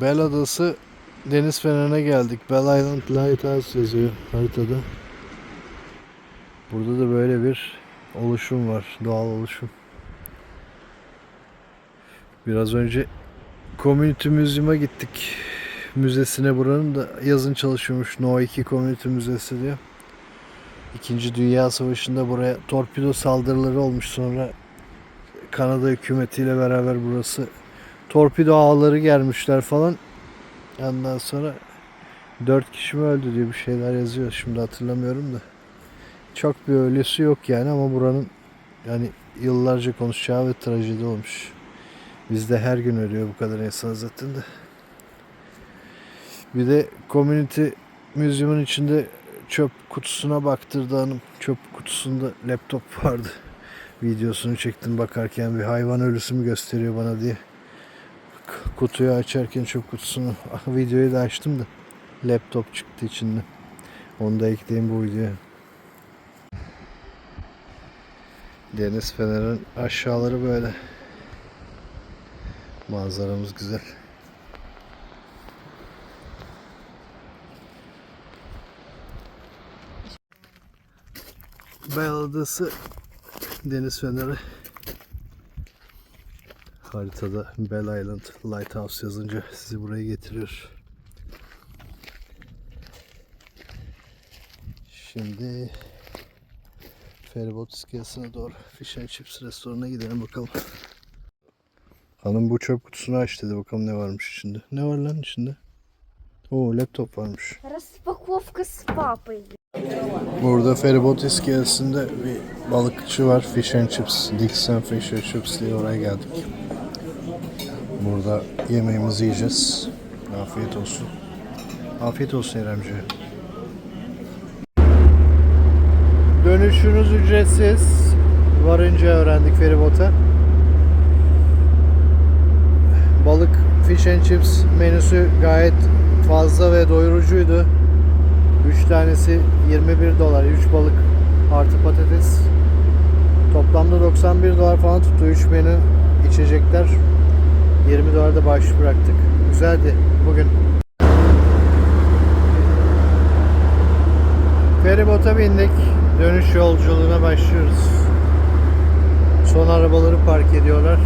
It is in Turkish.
Bell Adası deniz fenerine geldik. Bell Island Lighthouse yazıyor haritada. Burada da böyle bir oluşum var. Doğal oluşum. Biraz önce Community Museum'a gittik. Müzesine buranın da yazın çalışıyormuş. No 2 Community Müzesi diye. İkinci Dünya Savaşı'nda buraya torpido saldırıları olmuş sonra Kanada hükümetiyle beraber burası torpido ağları germişler falan. Ondan sonra 4 kişi mi öldü diye bir şeyler yazıyor. Şimdi hatırlamıyorum da. Çok bir ölüsü yok yani ama buranın yani yıllarca konuşacağı ve trajedi olmuş. Bizde her gün ölüyor bu kadar insan zaten de. Bir de Community Museum'un içinde çöp kutusuna baktırdı hanım. Çöp kutusunda laptop vardı. Videosunu çektim bakarken bir hayvan ölüsü mü gösteriyor bana diye. Kutuyu açarken çöp kutusunu videoyu da açtım da laptop çıktı içinden. Onu da ekleyeyim bu videoya. Deniz Fener'in aşağıları böyle. Manzaramız güzel. Bel Adası Deniz Feneri haritada Bell Island Lighthouse yazınca sizi buraya getiriyor. Şimdi feribot iskelesine doğru Fish and Chips restoranına gidelim bakalım. Hanım bu çöp kutusunu aç dedi bakalım ne varmış içinde. Ne var lan içinde? Oo laptop varmış. Распаковка с папой. Burada feribot iskelesinde bir balıkçı var. Fish and Chips. Dixon Fish and Chips diye oraya geldik. Burada yemeğimizi yiyeceğiz. Afiyet olsun. Afiyet olsun İremci. Dönüşünüz ücretsiz. Varınca öğrendik feribota. Balık Fish and Chips menüsü gayet fazla ve doyurucuydu. 3 tanesi 21 dolar. 3 balık artı patates. Toplamda 91 dolar falan tuttu. 3 menü içecekler. 20 dolar da bahşiş bıraktık. Güzeldi bugün. Feribota bindik. Dönüş yolculuğuna başlıyoruz. Son arabaları park ediyorlar.